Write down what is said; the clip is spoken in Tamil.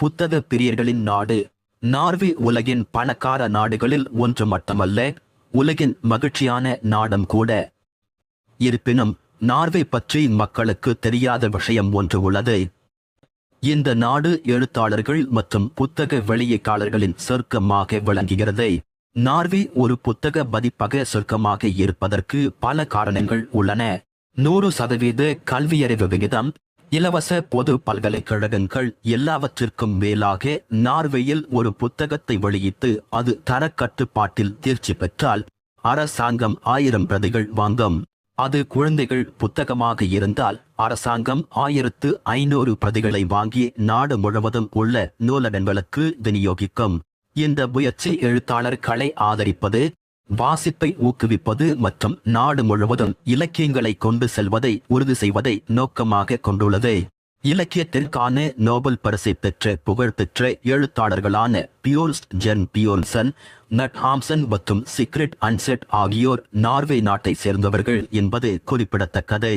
புத்தக பிரியர்களின் நாடு. நார்வே உலகின் பணக்கார நாடுகளில் ஒன்று மட்டுமல்ல உலகின் மகிழ்ச்சியான நாடும் கூட. இருப்பினும் நார்வே பற்றி மக்களுக்கு தெரியாத விஷயம் ஒன்று உள்ளது. இந்த நாடு எழுத்தாளர்கள் மற்றும் புத்தக வெளியீட்டாளர்களின் சொர்க்கமாக விளங்குகிறது. நார்வே ஒரு புத்தக பதிப்பக சொர்க்கமாக இருப்பதற்கு பல காரணங்கள் உள்ளன. நூறு சதவீத கல்வியறிவு விகிதம் இலவச பொது பல்கலைக்கழகங்கள் எல்லாவற்றிற்கும் மேலாக நார்வேயில் ஒரு புத்தகத்தை வெளியிட்டு அது தரக்கட்டுப்பாட்டில் தேர்ச்சி பெற்றால் அரசாங்கம் ஆயிரம் பிரதிகள் வாங்கும். அது குழந்தைகள் புத்தகமாக இருந்தால் அரசாங்கம் ஆயிரத்து ஐநூறு பிரதிகளை வாங்கி நாடு முழுவதும் உள்ள நூலகங்களுக்கு விநியோகிக்கும். இந்த முயற்சி எழுத்தாளர்களை ஆதரிப்பது வாசிப்பை ஊக்குவிப்பது மற்றும் நாடு முழுவதும் இலக்கியங்களை கொண்டு செல்வதை உறுதி செய்வதை நோக்கமாக கொண்டுள்ளது. இலக்கியத்திற்கான நோபல் பரிசை பெற்ற புகழ்பெற்ற எழுத்தாளர்களான பியோர்ஸ்ட் ஜென் பியோன்சன் நட் ஹாம்சன் மற்றும் சிக்ரெட் அன்செட் ஆகியோர் நார்வே நாட்டை சேர்ந்தவர்கள் என்பது குறிப்பிடத்தக்கது.